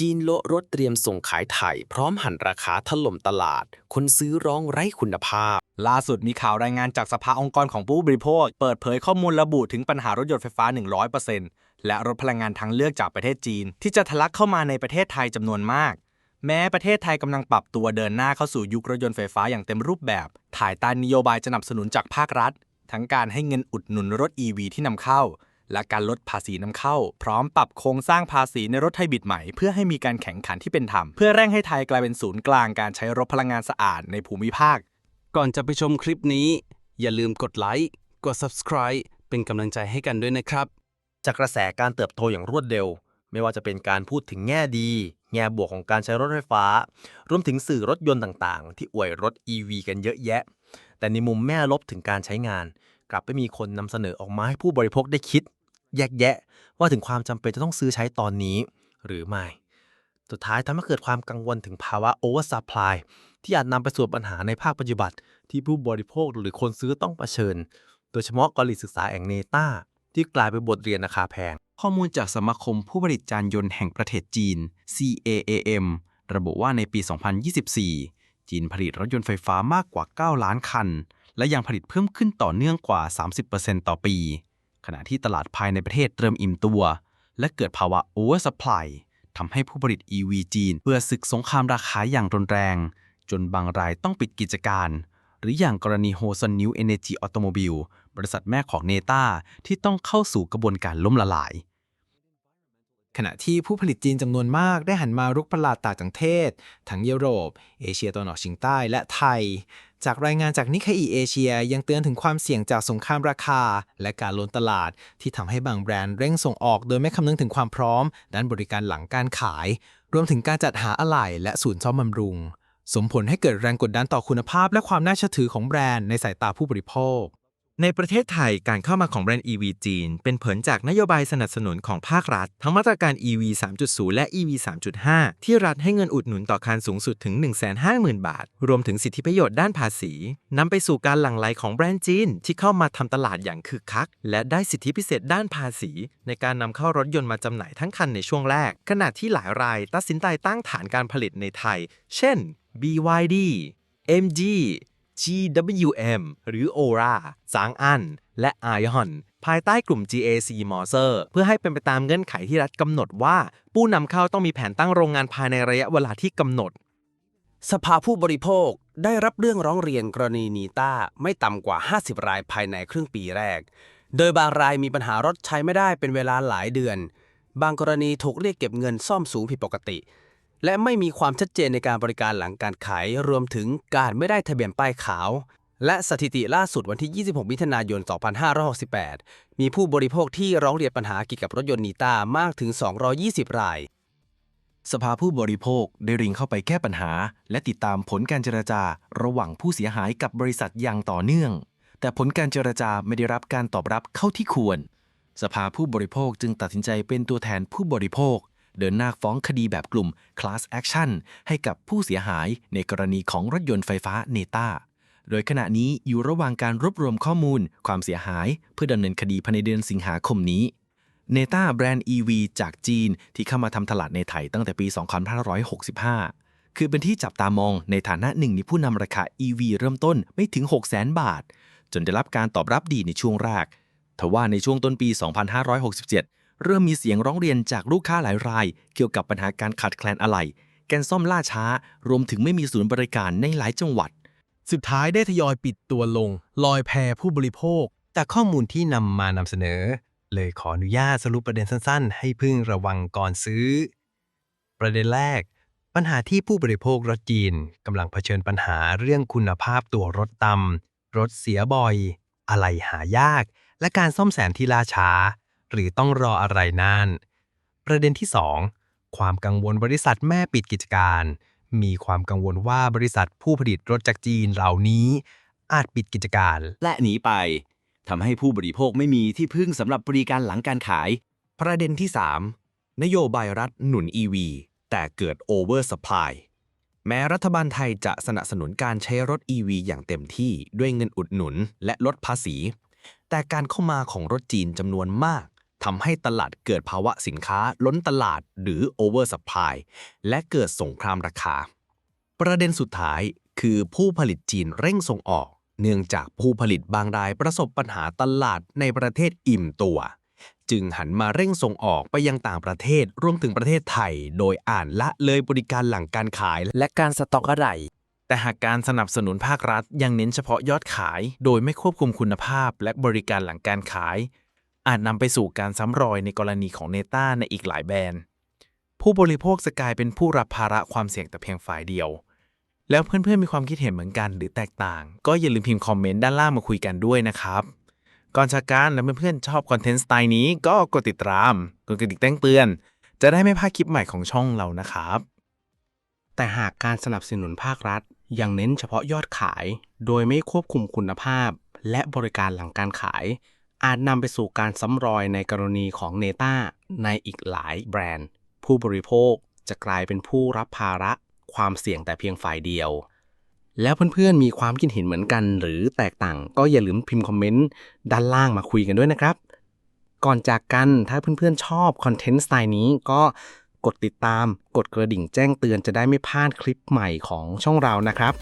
จีนโละรถเตรียมส่งขายไทย พร้อมหันราคาถล่มตลาด คนซื้อร้องไร้คุณภาพ ล่าสุดมีข่าวรายงานจากสภาองค์กรของผู้บริโภค เปิดเผยข้อมูลระบุถึงปัญหารถยนต์ไฟฟ้า 100%และรถพลังงานทางเลือกจากประเทศจีน ที่จะทะลักเข้ามาในประเทศไทยจำนวนมาก แม้ประเทศไทยกำลังปรับตัวเดินหน้าเข้าสู่ยุครถยนต์ไฟฟ้าอย่างเต็มรูปแบบ ถ่ายใต้นโยบายสนับสนุนจากภาครัฐ ทั้งการให้เงินอุดหนุนรถ EV ที่นำเข้า และการลดภาษีนำเข้า พร้อมปรับโครงสร้างภาษีในรถไทยบิดใหม่ เพื่อให้มีการแข่งขันที่เป็นธรรม เพื่อเร่งให้ไทยกลายเป็นศูนย์กลางการใช้รถพลังงานสะอาดในภูมิภาค ก่อนจะไปชมคลิปนี้ อย่าลืมกดไลค์กด subscribe เป็นกำลังใจให้กันด้วยนะครับ จากกระแสการเติบโตอย่างรวดเร็ว ไม่ว่าจะเป็นการพูดถึงแง่ดี แง่บวกของการใช้รถไฟฟ้า รวมถึงสื่อรถยนต์ต่างๆ ที่อวยรถ EV กันเยอะแยะ แต่ในมุมแม่ลบถึงการใช้งาน กลับไม่มีคนนำเสนอออกมาให้ผู้บริโภคได้คิด แยกแยะ ว่าถึงความจำเป็นจะต้องซื้อใช้ตอนนี้ หรือไม่ สุดท้ายทำให้เกิดความกังวลถึงภาวะ oversupply ที่อาจนำไปสู่ปัญหาในภาคปัจจุบันที่ผู้บริโภคหรือคนซื้อต้องเผชิญ โดยเฉพาะกรณีศึกษาแองเนต้าที่กลายเป็นบทเรียนราคาแพง ข้อมูลจากสมาคมผู้ผลิตจานยนต์แห่งประเทศจีน CAAM ระบุว่าในปี 2024 จีนผลิตรถยนต์ไฟฟ้ามากกว่า 9 ล้านคัน และยังผลิตเพิ่มขึ้นต่อเนื่องกว่า 30%ต่อปี ขณะที่ตลาดภายในประเทศเริ่มอิ่มตัว และเกิดภาวะโอเวอร์สปายทำให้ผู้ผลิต EV จีนเบื่อศึกสงครามราคาอย่างรุนแรง จนบางรายต้องปิดกิจการ หรืออย่างกรณีโฮซอนนิวเอเนจีออโตโมบิลบริษัทแม่ของเนต้าที่ต้องเข้าสู่กระบวนการล้มละลาย ขณะที่ผู้ผลิตจีนจำนวนมากได้หันมารุกตลาดต่างประเทศ ทั้งยุโรป เอเชียตะวันออกเฉียงใต้และไทย จากรายงานจากนิเคอีเอเชียยังเตือนถึงความเสี่ยงจากสงครามราคา และการล้นตลาด ที่ทำให้บางแบรนด์เร่งส่งออกโดยไม่คำนึงถึงความพร้อม ด้านบริการหลังการขาย รวมถึงการจัดหาอะไหล่และศูนย์ซ่อมบำรุง สมผลให้เกิดแรงกดดันต่อคุณภาพและความน่าเชื่อถือของแบรนด์ในสายตาผู้บริโภค ในประเทศไทยการเข้ามาของแบรนด์ EV จีน เป็นผลจากนโยบายสนับสนุนของภาครัฐ ทั้งมาตรการ EV 3.0 และ EV 3.5 ที่รัฐให้เงินอุดหนุนต่อคันสูงสุดถึง 150,000 บาท รวมถึงสิทธิประโยชน์ด้านภาษีนำไปสู่การหลั่งไหลของแบรนด์จีน ที่เข้ามาทำตลาดอย่างคึกคัก และได้สิทธิพิเศษด้านภาษี ในการนำเข้ารถยนต์มาจำหน่ายทั้งคันในช่วงแรก ขณะที่หลายรายตัดสินใจตั้งฐานการผลิตในไทย เช่น BYD MG GWM หรือ Ora จางอัน และ Ion ภายใต้กลุ่ม GAC m o s e r เพื่อให้เป็นไปตามเงื่อนไขที่รัฐกำหนดว่า ผู้นำเข้าต้องมีแผนตั้งโรงงานภายในระยะเวลาที่กำหนด สภาผู้บริโภคได้รับเรื่องร้องเรียนกรณีนีต้าไม่ต่ำกว่า 50 รายภายในครึ่งปีแรก โดยบางรายมีปัญหารถใช้ไม่ได้เป็นเวลาหลายเดือน บางกรณีถูกเรียกเก็บเงินซ่อมสูงผิดปกติ และไม่มีความชัดเจนในการบริการหลังการขาย รวมถึงการไม่ได้ทะเบียนป้ายขาว และสถิติล่าสุดวันที่ 26 มิถุนายน 2568 มีผู้บริโภคที่ร้องเรียนปัญหาเกี่ยวกับรถยนต์นีต้ามากถึง 220 ราย สภาผู้บริโภคได้ริงเข้าไปแก้ปัญหา และติดตามผลการเจรจา ระหว่างผู้เสียหายกับบริษัทอย่างต่อเนื่อง แต่ผลการเจรจาไม่ได้รับการตอบรับเข้าที่ควร สภาผู้บริโภคจึงตัดสินใจเป็นตัวแทนผู้บริโภค เดินหน้าฟ้องคดีแบบกลุ่ม class action ให้กับผู้เสียหายในกรณีของรถยนต์ไฟฟ้าเนต้าโดยขณะนี้อยู่ระหว่างการรวบรวมข้อมูล ความเสียหาย เพื่อดำเนินคดีภายในเดือนสิงหาคมนี้เนต้าแบรนด์ EV จากจีน ที่เข้ามาทำตลาดในไทยตั้งแต่ปี 2565 คือเป็นที่จับตามองในฐานะหนึ่งในผู้นำราคา EV เริ่มต้นไม่ถึง 600,000 บาท จนได้รับการตอบรับดีในช่วงแรก ทว่าในช่วงต้นปี 2567 เริ่มมีเสียงร้องเรียนจากลูกค้าหลายราย เกี่ยวกับปัญหาการขาดแคลนอะไหล่การซ่อมล่าช้า รวมถึงไม่มีศูนย์บริการในหลายจังหวัด สุดท้ายได้ทยอยปิดตัวลง ลอยแพผู้บริโภค แต่ข้อมูลที่นำมานำเสนอ เลยขออนุญาตสรุปประเด็นสั้นๆ ให้พึงระวังก่อนซื้อ ประเด็นแรก ปัญหาที่ผู้บริโภครถจีนกำลังเผชิญปัญหาเรื่องคุณภาพตัวรถต่ำรถเสียบ่อย อะไหล่หายาก และการซ่อมแซมที่ล่าช้า หรือต้องรออะไรนานประเด็นที่ 2 ความกังวลบริษัทแม่ปิดกิจการ มีความกังวลว่าบริษัทผู้ผลิตรถจากจีนเหล่านี้ อาจปิดกิจการ และหนีไปทำให้ผู้บริโภคไม่มีที่พึ่งสำหรับบริการหลังการขาย ประเด็นที่ 3 นโยบายรัฐหนุน EV แต่เกิด Over Supply แม้รัฐบาลไทยจะสนับสนุนการใช้รถ EV อย่างเต็มที่ด้วยเงินอุดหนุนและลดภาษี แต่การเข้ามาของรถจีนจำนวนมาก ทำให้ตลาดเกิดภาวะสินค้าล้นตลาดหรือ oversupply และเกิดสงครามราคา ประเด็นสุดท้ายคือผู้ผลิตจีนเร่งส่งออก เนื่องจากผู้ผลิตบางรายประสบปัญหาตลาดในประเทศอิ่มตัว จึงหันมาเร่งส่งออกไปยังต่างประเทศรวมถึงประเทศไทย โดยอ่านละเลยบริการหลังการขายและการสต็อกอะไรแต่หากการสนับสนุนภาครัฐยังเน้นเฉพาะยอดขาย โดยไม่ควบคุมคุณภาพและบริการหลังการขาย อาจนำไปสู่การซ้ำรอยในกรณีของเนต้าในอีกหลายแบรนด์ ผู้บริโภคจะกลายเป็นผู้รับภาระความเสี่ยงแต่เพียงฝ่ายเดียว แล้วเพื่อนๆมีความคิดเห็นเหมือนกันหรือแตกต่าง ก็อย่าลืมพิมพ์คอมเมนต์ด้านล่างมาคุยกันด้วยนะครับ ก่อนจากการและเพื่อนๆชอบคอนเทนต์สไตล์นี้ก็กดติดตามกดกระดิ่งแจ้งเตือน จะได้ไม่พลาดคลิปใหม่ของช่องเรานะครับ แต่หากการสนับสนุนภาครัฐ ยังเน้นเฉพาะยอดขาย โดยไม่ควบคุมคุณภาพ และบริการหลังการขาย อาจนำไปสู่การซ้ำรอยในกรณีของเนต้าในอีกหลายแบรนด์ ผู้บริโภคจะกลายเป็นผู้รับภาระความเสี่ยงแต่เพียงฝ่ายเดียว แล้วเพื่อนๆมีความคิดเห็นเหมือนกันหรือแตกต่าง ก็อย่าลืมพิมพ์คอมเมนต์ด้านล่างมาคุยกันด้วยนะครับ ก่อนจากกันถ้าเพื่อนๆชอบคอนเทนต์สไตล์นี้ก็กดติดตาม กดกระดิ่งแจ้งเตือนจะได้ไม่พลาดคลิปใหม่ของช่องเรานะครับ